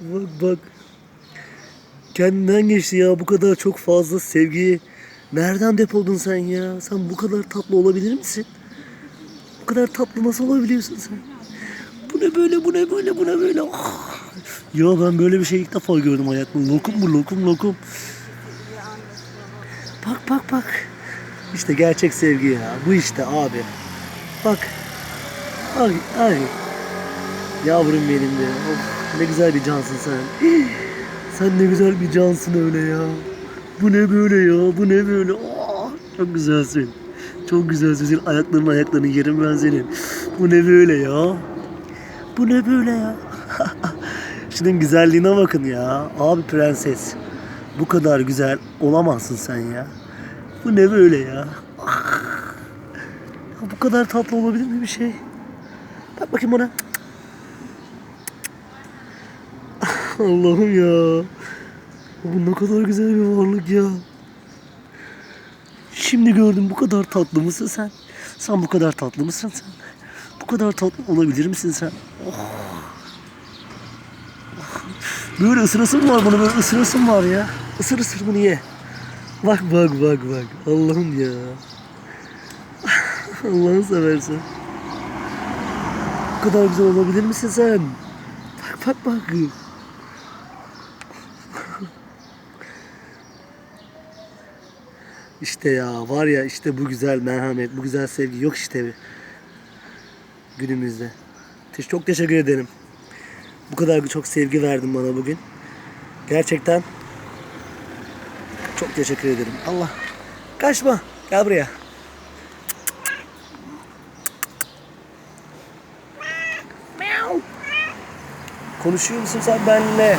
Bak bak. Kendinden geçti ya bu kadar çok fazla sevgiyi. Nereden depoladın sen ya? Sen bu kadar tatlı olabilir misin? Bu kadar tatlı nasıl olabiliyorsun sen? Bu ne böyle, bu ne böyle, bu ne böyle? Ah! Ya ben böyle bir şey ilk defa gördüm hayatımda. Lokum bu, lokum, lokum. Bak, bak, bak. İşte gerçek sevgi ya. Bu işte abi. Bak. Ay, ay. Yavrum benim de. Of, ne güzel bir cansın sen. Sen ne güzel bir cansın öyle ya. Bu ne böyle ya? Bu ne böyle? Aa, çok güzelsin. Çok güzelsin. Senin ayaklarının ayaklarını yerim ben senin. Bu ne böyle ya? Bu ne böyle ya? Şunun güzelliğine bakın ya. Abi prenses. Bu kadar güzel olamazsın sen ya. Bu ne böyle ya? Ah. Ya bu kadar tatlı olabilir mi bir şey? Bak bakayım ona. Allah'ım ya. Bu ne kadar güzel bir varlık ya. Şimdi gördüm bu kadar tatlı mısın sen? Sen bu kadar tatlı mısın sen? Bu kadar tatlı olabilir misin sen? Oh. Böyle ısırasın var bana böyle ısırasın var ya. Isır ısır bunu ye. Bak bak bak bak. Allah'ım ya. Allah'ını seversen. Bu kadar güzel olabilir misin sen? Bak bak bak. İşte ya var ya işte bu güzel merhamet, bu güzel sevgi yok işte günümüzde. Te- Çok teşekkür ederim. Bu kadar çok sevgi verdin bana bugün. Gerçekten çok teşekkür ederim. Allah kaçma gel buraya. Konuşuyor musun sen benimle?